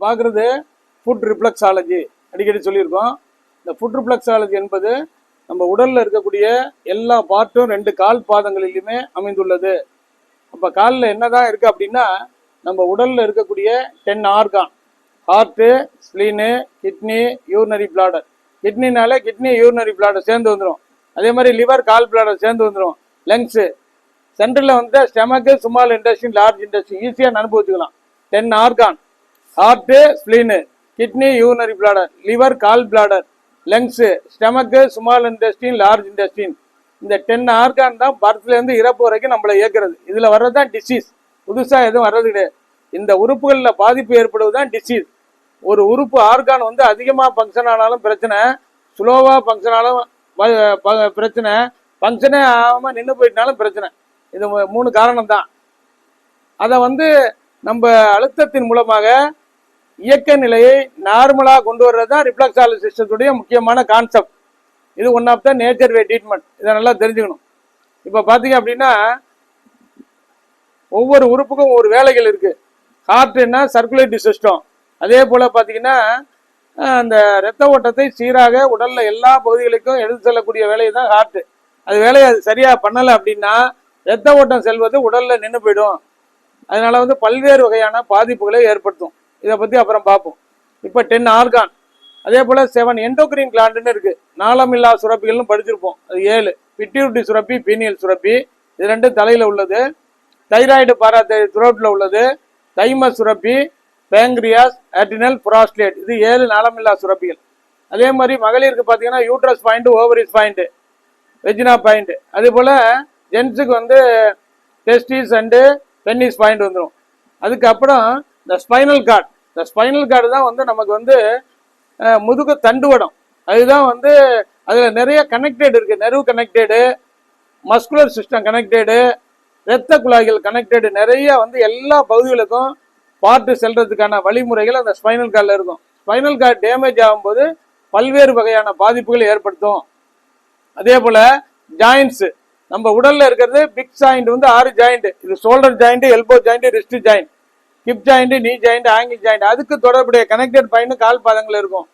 பார்க்குறது food reflexology அடிக்கடி சொல்லியிருக்கோம். இந்த ஃபுட் ரிஃப்ளக்ஸாலஜி என்பது நம்ம உடலில் இருக்கக்கூடிய எல்லா பார்ட்டும் ரெண்டு கால் பாதங்களிலுமே அமைந்துள்ளது. அப்போ காலில் என்னதான் இருக்குது அப்படின்னா நம்ம உடலில் இருக்கக்கூடிய ten organ heart spleen kidney urinary bladder கிட்னினாலே kidney urinary bladder சேர்ந்து வந்துடும் அதே மாதிரி லிவர் கால் பிளாடர் சேர்ந்து வந்துடும் லங்ஸு சென்ட்ரலில் வந்து stomach small intestine large intestine ஈஸியாக அனுபவிச்சுக்கலாம் ten organ heart spleen kidney urinary bladder liver gall bladder lungs stomach small intestine large intestine இந்த டென் ஆர்கான் தான் பர்த்லேருந்து இறப்பு வரைக்கும் நம்மளை இயக்கிறது. இதில் வர்றது தான் டிசீஸ் புதுசாக எதுவும் வர்றது கிடையாது. இந்த உறுப்புகளில் பாதிப்பு ஏற்படுவது தான் டிசீஸ் ஒரு உறுப்பு ஆர்கான் வந்து அதிகமாக ஃபங்க்ஷன் ஆனாலும் பிரச்சனை ஸ்லோவாக ஃபங்க்ஷன் ஆனாலும் ப- பிரச்சனை ஃபங்க்ஷனே ஆகாமல் நின்று போயிட்டாலும் பிரச்சனை. இது மூணு காரணம் தான் அதை வந்து நம்ம அழுத்தத்தின் மூலமாக இயக்க நிலையை நார்மலாக கொண்டு வர்றது தான் ரிஃப்ளக்ஸாலஜி சிஸ்டத்துடைய முக்கியமான கான்செப்ட் இது one of the nature way treatment இதை நல்லா தெரிஞ்சுக்கணும். இப்போ பார்த்தீங்க அப்படின்னா ஒவ்வொரு உறுப்புக்கும் ஒவ்வொரு வேலைகள் இருக்குது ஹார்ட்னா சர்க்குலேட்டரி சிஸ்டம் அதே போல் பார்த்தீங்கன்னா அந்த இரத்த ஓட்டத்தை சீராக உடலில் எல்லா பகுதிகளுக்கும் எடுத்து செல்லக்கூடிய வேலையை தான் ஹார்ட்டு அது வேலையை அது சரியாக பண்ணலை அப்படின்னா இரத்த ஓட்டம் செல்வது உடலில் நின்று போயிடும். அதனால் வந்து பல்வேறு வகையான பாதிப்புகளை ஏற்படுத்தும். இதை பற்றி அப்புறம் பார்ப்போம். இப்போ டென் ஆர்கான் அதே போல் செவன் எண்டோக்ரின் கிளாண்டுன்னு இருக்கு. நாளமில்லா சுரப்பிகள்னு படிச்சிருப்போம். அது ஏழு. பிட்யூட்டி சுரப்பி பீனியல் சுரப்பி இது ரெண்டும் தலையில் உள்ளது. தைராய்டு பாரா த்ரோட்ல உள்ளது. தைம சுரப்பி பேங்க்ரியாஸ் ஆட்டினல் புராஸ்லேட் இது ஏழு நாளமில்லா சுரப்பிகள். அதே மாதிரி மகளிருக்கு பார்த்தீங்கன்னா uterus point ovaries point vagina point அதே போல் ஜென்ஸுக்கு வந்து டெஸ்டிஸ் அண்டு பென்னிஸ் பாயிண்ட் வந்துடும் அதுக்கப்புறம் இந்த ஸ்பைனல் கார்டு இந்த ஸ்பைனல் கார்டு தான் வந்து நமக்கு வந்து முதுகு தண்டுவடம். அதுதான் வந்து அதில் நிறைய கனெக்டட் இருக்குது nerve connected muscular system connected இரத்த குழாய்கள் கனெக்டடு நிறைய வந்து எல்லா பகுதிகளுக்கும் பார்ட்டு செல்றதுக்கான வழிமுறைகள் அந்த ஸ்பைனல் கார்டில் இருக்கும். ஸ்பைனல் கார்டு டேமேஜ் ஆகும்போது பல்வேறு வகையான பாதிப்புகளை ஏற்படுத்தும். அதே போல் ஜாயின்ஸ் நம்ம உடலில் இருக்கிறது பிக் ஜாயிண்ட் வந்து ஆறு ஜாயிண்ட் இது shoulder joint elbow joint wrist joint hip joint knee joint ankle joint அதுக்கு தொடர்புடைய கனெக்டட் பாயிண்ட் கால் பாதங்கள் இருக்கும்.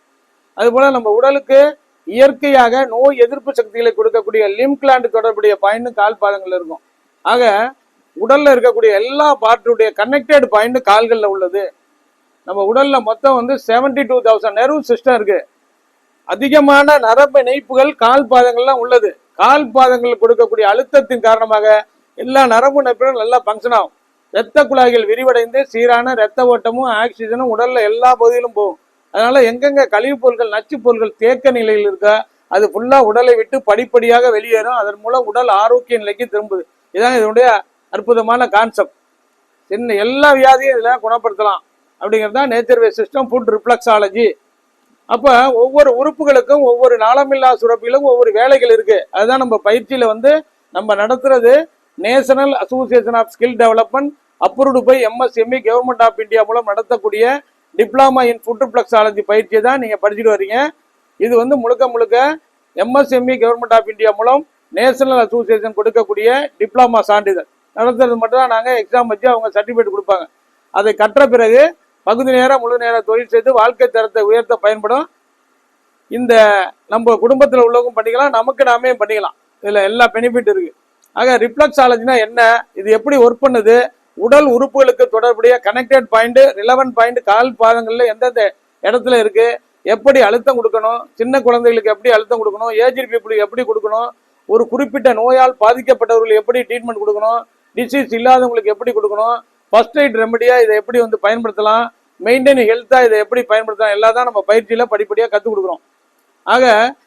அதுபோல நம்ம உடலுக்கு இயற்கையாக நோய் எதிர்ப்பு சக்திகளை கொடுக்கக்கூடிய லிம் கிளாண்ட் தொடர்புடைய பாயிண்ட் கால் பாதங்கள் இருக்கும். ஆக உடல்ல இருக்கக்கூடிய எல்லா பார்ட்டுடைய கனெக்டட் பாயிண்ட் கால்கள்ல உள்ளது. நம்ம உடல்ல மொத்தம் வந்து seventy two thousand nerve system இருக்கு. அதிகமான நரம்பு இணைப்புகள் கால் பாதங்கள்லாம் உள்ளது. கால் பாதங்கள் கொடுக்கக்கூடிய அழுத்தத்தின் காரணமாக எல்லா நரம்பு இணைப்புகளும் நல்லா ஃபங்க்ஷன் ஆகும். இரத்த குழாய்கள் விரிவடைந்து சீரான இரத்த ஓட்டமும் ஆக்சிஜனும் உடல்ல எல்லா பகுதியிலும் போகும். அதனால எங்கெங்க கழிவுப் பொருட்கள் நச்சுப் பொருட்கள் தேக்க நிலையில் இருக்கா அது ஃபுல்லா உடலை விட்டு படிப்படியாக வெளியேறும். அதன் மூலம் உடல் ஆரோக்கிய நிலைக்கு திரும்புது. இதான் இதனுடைய அற்புதமான கான்செப்ட் சின்ன எல்லா வியாதியும் இதில் குணப்படுத்தலாம். அப்படிங்கிறது தான் nature way system foot reflexology அப்போ ஒவ்வொரு உறுப்புகளுக்கும் ஒவ்வொரு நாளமில்லா சுரப்பிலும் ஒவ்வொரு வேலைகள் இருக்கு. அதுதான் நம்ம பயிற்சியில வந்து நம்ம நடத்துறது national association of skill development approved by MSME government of India மூலம் நடத்தக்கூடிய டிப்ளமா இன் ஃபுட் ரிஃப்ளக்ஸாலஜி பயிற்சியை தான் நீங்கள் படிச்சுட்டு வரீங்க. இது வந்து முழுக்க முழுக்க எம்எஸ்எம்இ கவர்மெண்ட் ஆஃப் இந்தியா மூலம் நேஷனல் அசோசியேஷன் கொடுக்கக்கூடிய டிப்ளமா சான்றிதழ். நடத்துறது மட்டும் தான் நாங்கள் எக்ஸாம் வச்சு அவங்க சர்டிஃபிகேட் கொடுப்பாங்க. அதை கற்ற பிறகு பகுதி நேரம் முழு நேர தொழில் செய்து வாழ்க்கை தரத்தை உயர்த்த பயன்படும். இந்த நம்ம குடும்பத்தில் உள்ளவங்க பண்ணிக்கலாம் நமக்கு நாமே பண்ணிக்கலாம். இதில் எல்லா பெனிஃபிட் இருக்குது ஆக ரிஃப்ளக்ஸாலஜினா என்ன? இது எப்படி ஒர்க் பண்ணுது? உடல் உறுப்புகளுக்கு தொடர்புடைய கனெக்டட் பாயிண்ட் ரிலவன் பாயிண்ட் கால் பாதங்களில் எந்தெந்த இடத்துல இருக்கு எப்படி அழுத்தம் கொடுக்கணும் சின்ன குழந்தைகளுக்கு எப்படி அழுத்தம் கொடுக்கணும் ஏஜ்டு பீப்புளுக்கு எப்படி கொடுக்கணும் ஒரு குறிப்பிட்ட நோயால் பாதிக்கப்பட்டவர்களுக்கு எப்படி ட்ரீட்மெண்ட் கொடுக்கணும் டிசீஸ் இல்லாதவங்களுக்கு எப்படி கொடுக்கணும் ஃபர்ஸ்ட் எய்ட் ரெமடியா இதை எப்படி வந்து பயன்படுத்தலாம் மெயின்டைன் ஹெல்த்தா இதை எப்படி பயன்படுத்தலாம் எல்லாம் தான் நம்ம பயிற்சியில படிப்படியாக கற்றுக் கொடுக்குறோம். ஆக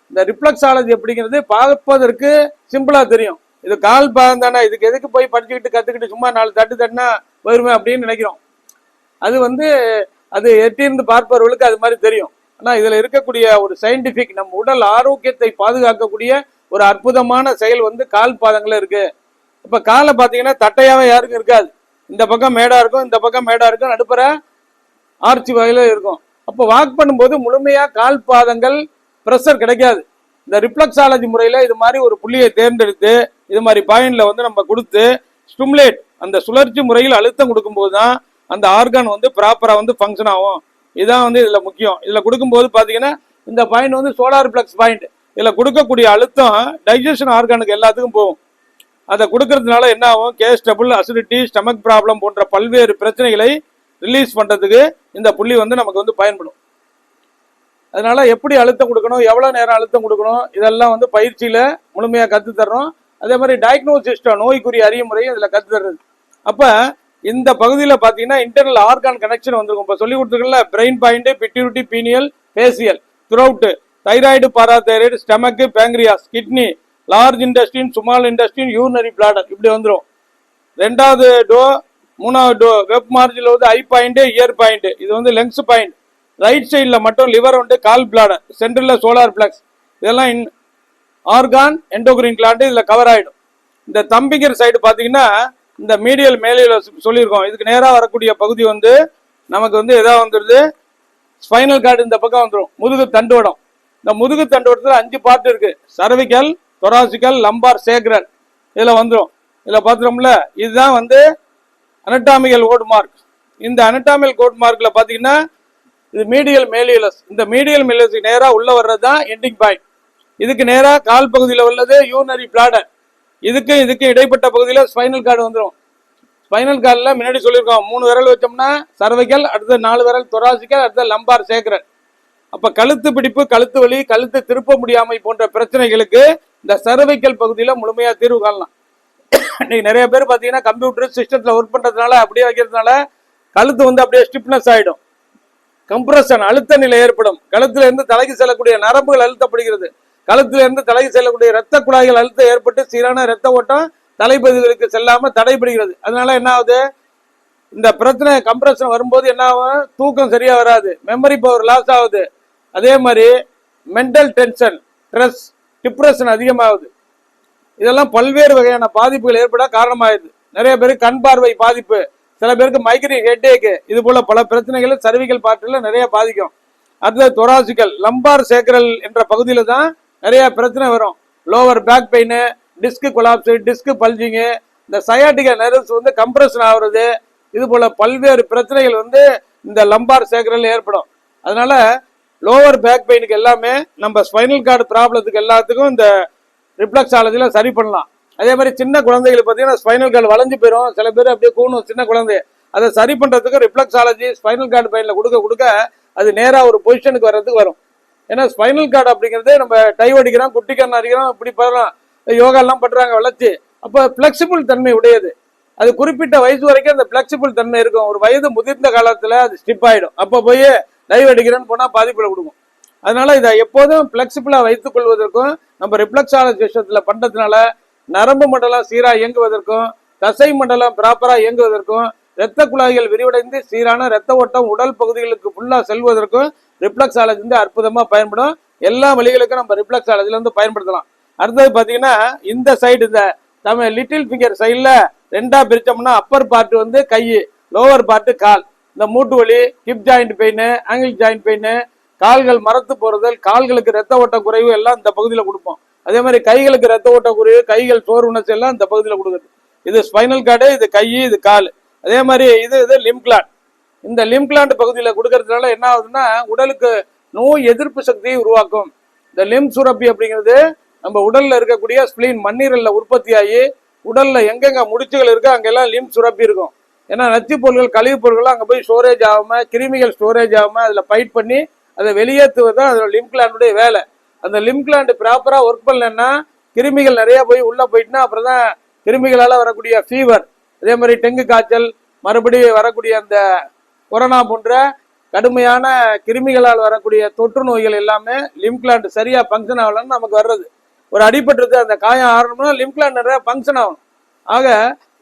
இந்த ரிஃப்ளக்ஸாலஜி அப்படிங்கிறது பார்ப்பதற்கு சிம்பிளா தெரியும். இது கால் பாதம் தானே இதுக்கு எதுக்கு போய் படிச்சுக்கிட்டு கத்துக்கிட்டு சும்மா நாலு தட்டு தட்டினா போயிருமே அப்படின்னு நினைக்கிறோம். அது வந்து அது எட்டியிருந்து பார்ப்பவர்களுக்கு அது மாதிரி தெரியும். ஆனா இதுல இருக்கக்கூடிய ஒரு சயின்டிபிக் நம்ம உடல் ஆரோக்கியத்தை பாதுகாக்கக்கூடிய ஒரு அற்புதமான செயல் வந்து கால் பாதங்கள்ல இருக்கு. இப்ப காலை பாத்தீங்கன்னா தட்டையாவே யாருக்கும் இருக்காது. இந்த பக்கம் மேடா இருக்கும் இந்த பக்கம் மேடா இருக்கும் நடுப்புற ஆர்ச்சி வகையில இருக்கும். அப்போ வாக் பண்ணும்போது முழுமையா கால் பாதங்கள் ப்ரெஷர் கிடைக்காது. இந்த ரிப்ளக்ஸாலஜி முறையில இது மாதிரி ஒரு புள்ளியை தேர்ந்தெடுத்து இது மாதிரி பாயிண்ட்ல வந்து நம்ம கொடுத்து ஸ்டிமுலேட் அந்த சுழற்சி முறையில் அழுத்தம் கொடுக்கும்போது தான் அந்த ஆர்கான் வந்து ப்ராப்பராக வந்து ஃபங்க்ஷன் ஆகும். இதுதான் வந்து இதில் முக்கியம். இதில் கொடுக்கும்போது பார்த்தீங்கன்னா இந்த பாயிண்ட் வந்து சோலார் பிளக்ஸ் பாயிண்ட் இதில் கொடுக்கக்கூடிய அழுத்தம் டைஜஷன் ஆர்கானுக்கு எல்லாத்துக்கும் போகும். அதை கொடுக்கறதுனால என்ன ஆகும்? Gas double acidity stomach problem போன்ற பல்வேறு பிரச்சனைகளை ரிலீஸ் பண்ணுறதுக்கு இந்த புள்ளி வந்து நமக்கு வந்து பயன்படும். அதனால எப்படி அழுத்தம் கொடுக்கணும்? எவ்வளோ நேரம் அழுத்தம் கொடுக்கணும்? இதெல்லாம் வந்து பயிற்சியில் முழுமையாக கற்றுத்தர்றோம் தர்றோம் அதே மாதிரி டயக்னோசிஸ்டா நோய்க்குரிய அறிமுறையும் இதில் கற்று தர்றது அப்போ இந்த பகுதியில் பார்த்தீங்கன்னா இன்டர்னல் ஆர்கான் கனெக்ஷன் வந்திருக்கும். இப்போ சொல்லி கொடுத்துருக்கல brain point pituitary pineal facial throat thyroid parathyroid stomach pancreas kidney large intestine small intestine urinary bladder இப்படி வந்துடும் ரெண்டாவது டோ மூணாவது டோ வெப் மார்ஜில் வந்து ஐ பாயிண்ட்டு இயர் பாயிண்ட் இது வந்து லெங்ஸ் பாயிண்ட் ரைட் சைடில் மட்டும் லிவர் உண்டு கால் பிளாடர் சென்டரில் சோலார் பிளக்ஸ் இதெல்லாம் இன் ஆர்கான் எண்டோகிரின் கிளாண்டு இதில் கவர் ஆகிடும் இந்த தம்பிங்கர் சைடு பார்த்தீங்கன்னா இந்த மீடியல் மேலையில் சொல்லியிருக்கோம். இதுக்கு நேராக வரக்கூடிய பகுதி வந்து நமக்கு வந்து எதாவது வந்துடுது ஸ்பைனல் கார்டு இந்த பக்கம் வந்துடும் முதுகு தண்டுவடம் இந்த முதுகு தண்டுவடத்தில் அஞ்சு பார்ட் இருக்கு. சர்விக்கல் தொராசிக்கல் லம்பார் சேக்ரல் இதில் வந்துடும் இதில் பார்த்துட்டோம்ல இதுதான் வந்து அனட்டாமிக்கல் கோட் மார்க் இந்த அனட்டாமிக்கல் கோட் மார்க்கில் பார்த்தீங்கன்னா இது மீடியல் மேலியலஸ் இந்த மீடியல் மேலியலஸுக்கு நேராக உள்ளே வர்றது தான் எண்டிங் பாயிண்ட் இதுக்கு நேராக கால் பகுதியில் உள்ளது யூனரி பிளாடர் இதுக்கும் இதுக்கும் இடைப்பட்ட பகுதியில் ஸ்பைனல் கார்டு வந்துடும் ஸ்பைனல் கார்டில் முன்னாடி சொல்லியிருக்கோம் மூணு விரல் வச்சோம்னா சர்வைக்கல் அடுத்த நாலு விரல் தொராசிக்கல் அடுத்த லம்பார் சேக்கரன் அப்போ கழுத்து பிடிப்பு கழுத்து வலி கழுத்து திருப்ப முடியாமை போன்ற பிரச்சனைகளுக்கு இந்த சர்வைக்கல் பகுதியில் முழுமையாக தீர்வு காணலாம். இன்னைக்கு நிறைய பேர் பார்த்தீங்கன்னா கம்ப்யூட்டர் சிஸ்டத்தில் ஒர்க் பண்ணுறதுனால அப்படியே வைக்கிறதுனால கழுத்து வந்து அப்படியே ஸ்டிப்னஸ் ஆகிடும் கம்ப்ரஷன் அழுத்த நிலை ஏற்படும். கழுத்துல இருந்து தலைக்கு செல்லக்கூடிய நரம்புகள் அழுத்தப்படுகிறது. களத்திலிருந்து தலைக்கு செல்லக்கூடிய ரத்த குழாய்கள் அழுத்தம் ஏற்பட்டு சீரான ரத்த ஓட்டம் தலைப்பகுதிகளுக்கு செல்லாம தடைபடுகிறது. அதனால என்ன ஆகுது? இந்த பிரச்சனை கம்ப்ரஷன் வரும்போது என்ன ஆகும்? தூக்கம் சரியா வராது. மெமரி பவர் லாஸ் ஆகுது. அதே மாதிரி மென்டல் டென்ஷன் ஸ்ட்ரெஸ் டிப்ரெஷன் அதிகமாகுது. இதெல்லாம் பல்வேறு வகையான பாதிப்புகள் ஏற்பட காரணமாகுது நிறைய பேருக்கு கண் பார்வை பாதிப்பு. சில பேருக்கு மைக்ரேன் ஹெட்டேக்கு இது போல பல பிரச்சனைகள் சர்விக்கல் பாட்டில் நிறைய பாதிக்கும். அடுத்தது தொராசிக்கல் லம்பார் சேக்கரல் என்ற பகுதியில தான் நிறைய பிரச்சனை வரும். Lower back pain disc collapse disc bulging இந்த சயாட்டிகா நர்வ்ஸ் வந்து கம்ப்ரெஷன் ஆகுறது. இது போல பல்வேறு பிரச்சனைகள் வந்து இந்த லம்பார் சேகரில் ஏற்படும். அதனால லோவர் பேக் பெயினுக்கு எல்லாமே நம்ம ஸ்பைனல் கார்டு ப்ராப்ளத்துக்கு எல்லாத்துக்கும் இந்த ரிப்ளக்ஸாலஜியில் சரி பண்ணலாம். அதே மாதிரி சின்ன குழந்தைகள் பார்த்தீங்கன்னா ஸ்பைனல் கார்டு வளைஞ்சு போயிடும் சில பேர் அப்படியே கூணும் சின்ன குழந்தை. அதை சரி பண்ணுறதுக்கு ரிப்ளக்ஸாலஜி ஸ்பைனல் கார்டு பெயினில் கொடுக்க கொடுக்க அது நேராக ஒரு பொசிஷனுக்கு வர்றதுக்கு வரும். ஏன்னா ஸ்பைனல் கார்டு அப்படிங்கிறது நம்ம டைவ் அடிக்கிறோம் குட்டிக்கரண் அடிக்கிறோம் இப்படி பண்ணலாம் யோகாலாம் பண்ணுறாங்க வளர்ச்சி. அப்போ ஃப்ளெக்சிபிள் தன்மை உடையது. அது குறிப்பிட்ட வயசு வரைக்கும் அந்த ஃப்ளெக்சிபிள் தன்மை இருக்கும். ஒரு வயது முதிர்ந்த காலத்தில் அது ஸ்டிப் ஆகிடும் அப்போ போய் டைவ் அடிக்கிறேன்னு போனால் பாதிப்பில் கொடுக்கும் அதனால இதை எப்போதும் ஃப்ளெக்சிபிளாக வைத்துக் கொள்வதற்கும் நம்ம ரிஃப்ளெக்ஸாலஜி விஷயத்தில் பண்ணுறதுனால நரம்பு மண்டலம் சீராக இயங்குவதற்கும் தசை மண்டலம் ப்ராப்பராக இயங்குவதற்கும் இரத்த குழாய்கள் விரிவடைந்து சீரான இரத்த ஓட்டம் உடல் பகுதிகளுக்கு ஃபுல்லாக செல்வதற்கும் ரிப்ளக்ஸ் ஆலஜி வந்து அற்புதமாக பயன்படும். எல்லா வழிகளுக்கும் நம்ம ரிஃப்ளெக்ஸாலஜில வந்து பயன்படுத்தலாம். அடுத்தது பார்த்தீங்கன்னா இந்த சைடு இந்த நம்ம லிட்டில் ஃபிங்கர் சைடில் ரெண்டாக பிரித்தோம்னா அப்பர் பார்ட் வந்து கை லோவர் பார்ட்டு கால். இந்த மூட்டு வலி hip joint pain ankle joint pain கால்கள் மரத்து போகிறது கால்களுக்கு ரத்த ஓட்ட குறைவு எல்லாம் இந்த பகுதியில் கொடுப்போம். அதே மாதிரி கைகளுக்கு ரத்த ஓட்ட குறைவு கைகள் சோர்வுணர்ச்சி எல்லாம் இந்த பகுதியில் கொடுக்குறது இது ஸ்பைனல் கார்டு இது கை இது கால். அதே மாதிரி இது இது லிம்கிளாண்ட் இந்த லிம்கிளாண்ட் பகுதியில் கொடுக்கறதுனால என்ன ஆகுதுன்னா உடலுக்கு நோய் எதிர்ப்பு சக்தியை உருவாக்கும். இந்த லிம் சுரப்பி அப்படிங்கிறது நம்ம உடல்ல இருக்கக்கூடிய ஸ்பிளீன் மண்ணீரல்ல உற்பத்தியாகி உடல்ல எங்கெங்க முடிச்சுகள் இருக்கோ அங்கெல்லாம் லிம் சுரப்பி இருக்கும். ஏன்னா நச்சு பொருட்கள் கழிவுப் பொருட்கள்லாம் அங்கே போய் ஸ்டோரேஜ் ஆகாம கிருமிகள் ஸ்டோரேஜ் ஆகாம அதில் ஃபைட் பண்ணி அதை வெளியேற்றுவது தான் அதில் லிம்கிளாண்டுடைய வேலை. அந்த லிம்கிளாண்டு ப்ராப்பராக ஒர்க் பண்ணலன்னா கிருமிகள் நிறைய போய் உள்ளே போயிட்டுனா அப்புறம் தான் கிருமிகளால் வரக்கூடிய ஃபீவர் அதே மாதிரி டெங்கு காய்ச்சல் மறுபடியும் வரக்கூடிய அந்த கொரோனா போன்ற கடுமையான கிருமிகளால் வரக்கூடிய தொற்று நோய்கள் எல்லாமே லிம்க்லாண்ட் சரியா ஃபங்க்ஷன் ஆகலன்னு நமக்கு வர்றது. ஒரு அடிபட்டுறது அந்த காயம் ஆறணும்னா லிம்க்லாண்ட் நிறைய ஃபங்க்ஷன் ஆகணும். ஆக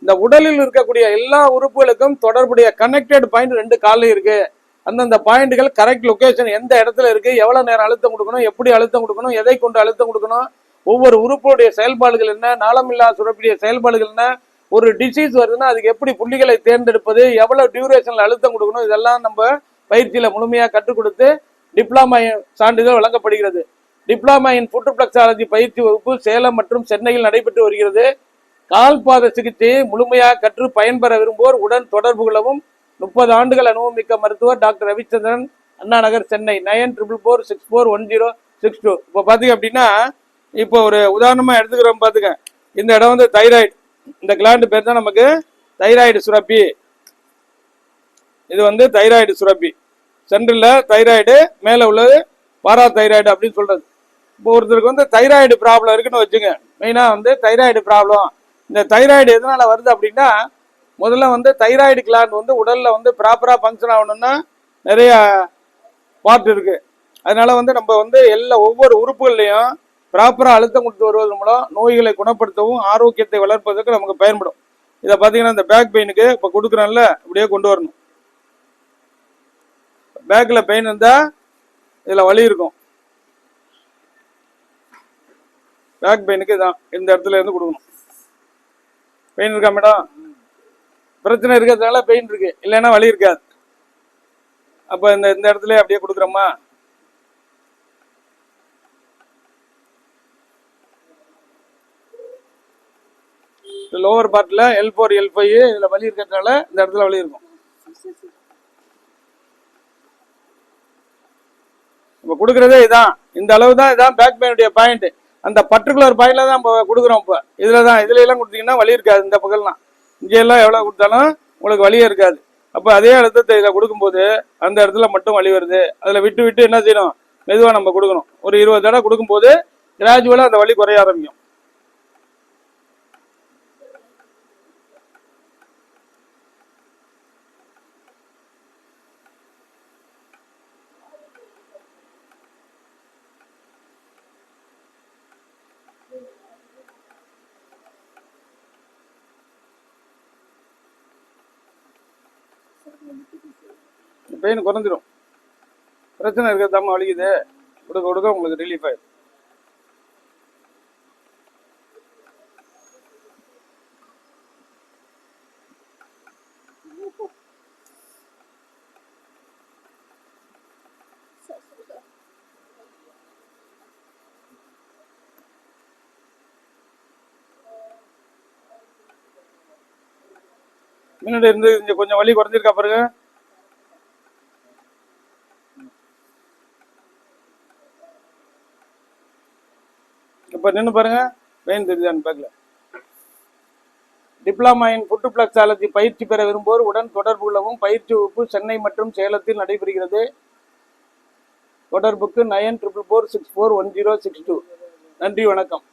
இந்த உடலில் இருக்கக்கூடிய எல்லா உறுப்புகளுக்கும் தொடர்புடைய கனெக்டட் பாயிண்ட் ரெண்டு காலில் இருக்கு. அந்தந்த பாயிண்ட்கள் கரெக்ட் லொக்கேஷன் எந்த இடத்துல இருக்கு எவ்வளவு நேரம் அழுத்தம் கொடுக்கணும் எப்படி அழுத்தம் கொடுக்கணும் எதை கொண்டு அழுத்தம் கொடுக்கணும் ஒவ்வொரு உறுப்புடைய செயல்பாடுகள் என்ன நாளமில்லா சுரப்பிய செயல்பாடுகள் என்ன ஒரு டிசீஸ் வருதுன்னா அதுக்கு எப்படி புள்ளிகளை தேர்ந்தெடுப்பது எவ்வளவு டியூரேஷன்ல அழுத்தம் கொடுக்கணும் இதெல்லாம் நம்ம பயிற்சியில முழுமையா கற்றுக் கொடுத்து டிப்ளமா சான்றிதழ் வழங்கப்படுகிறது. டிப்ளமா இன் புற்றுப்ளக்ஸாலஜி பயிற்சி வகுப்பு சேலம் மற்றும் சென்னையில் நடைபெற்று வருகிறது. கால்பாத சிகிச்சையை முழுமையாக கற்று பயன்பெற விரும்புவோர் உடன் தொடர்பு கொள்ளவும் முப்பது ஆண்டுகள் அனுபவமிக்க மருத்துவர் doctor Ravichandran Anna Nagar Chennai nine triple four six four one zero six two இப்போ பார்த்தீங்க அப்படின்னா இப்போ ஒரு உதாரணமாக எடுத்துக்கிறோம் பார்த்துக்க இந்த இடம் வந்து தைராய்டு. இந்த கிளாண்டு பேர் தான் நமக்கு தைராய்டு சுரப்பி. இது வந்து தைராய்டு சுரப்பி. சென்ட்ரில் தைராய்டு மேலே உள்ளது பாரா தைராய்டு அப்படின்னு சொல்கிறது இப்போ ஒருத்தருக்கு வந்து தைராய்டு ப்ராப்ளம் இருக்குன்னு வச்சுங்க. மெயினாக வந்து தைராய்டு ப்ராப்ளம் இந்த தைராய்டு எதனால வருது அப்படின்னா முதல்ல வந்து தைராய்டு கிளாண்ட் வந்து உடலில் வந்து ப்ராப்பராக ஃபங்க்ஷன் ஆகணும்னா நிறைய பார்ட் இருக்குது அதனால் வந்து நம்ம வந்து எல்லா ஒவ்வொரு உறுப்புகள்லையும் ப்ராப்பராக அழுத்தம் கொடுத்து வருவதன் மூலம் நோய்களை குணப்படுத்தவும் ஆரோக்கியத்தை வளர்ப்பதற்கு நமக்கு பயன்படும். இதை பார்த்தீங்கன்னா இந்த பேக் பெயினுக்கு இப்போ கொடுக்குறோம்ல இப்படியே கொண்டு வரணும். பேக்கில் பெயின் இருந்தால் இதில் வலி இருக்கும். பேக் பெயினுக்கு இதான் இந்த இடத்துல இருந்து கொடுக்கணும். பெயின் இருக்கா மேடம் பிரச்சனை இருக்கிறதுனால பெயின் இருக்கு. இல்லைன்னா வலி இருக்காது. அப்போ இந்த இந்த இடத்துல அப்படியே கொடுக்குறோமா? லோவர் பார்ட்டில் எல் ஃபோர் எல் ஃபைவ் இதில் வலி இருக்கிறதுனால இந்த இடத்துல வலி இருக்கும். இப்போ கொடுக்குறதே இதான். இந்த அளவு தான் இதான் பேக் பெயினுடைய பாயிண்ட் அந்த பர்டிகுலர் பாயிண்ட்ல தான் இப்போ கொடுக்குறோம் இப்போ. இதில் தான் இதுல எல்லாம் கொடுத்தீங்கன்னா வலி இருக்காது இந்த பக்கம்லாம் இங்கேயெல்லாம் எவ்வளோ கொடுத்தாலும் உங்களுக்கு வலியே இருக்காது. அப்போ அதே அழுத்தத்தை இதில் கொடுக்கும்போது அந்த இடத்துல மட்டும் வலி வருது. அதில் விட்டு விட்டு என்ன செய்யணும்? மெதுவாக நம்ம கொடுக்கணும். ஒரு இருபது தடவை கொடுக்கும்போது கிராஜுவலாக அந்த வலி குறைய ஆரம்பிக்கும். பெயின் குறைஞ்சிரும். பிரச்சனை இருக்கிறதாம வலிக்குது கொடுக்க கொடுக்க உங்களுக்கு ரிலீஃப் ஆயிடும் முன்னாடி இருந்து இங்க கொஞ்சம் வலி குறைஞ்சிருக்கா பாருங்க. இப்போ நின்று பாருங்க. வெயின் தெரிஞ்சான்னு பார்க்கல. டிப்ளமா இன் புட்டுப்ளக்ஸாலஜி பயிற்சி பெற விரும்புவோர் உடன் தொடர்பு கொள்ளவும் பயிற்சி வகுப்பு சென்னை மற்றும் சேலத்தில் நடைபெறுகிறது. தொடர்புக்கு nine triple four six four one zero six two நன்றி வணக்கம்.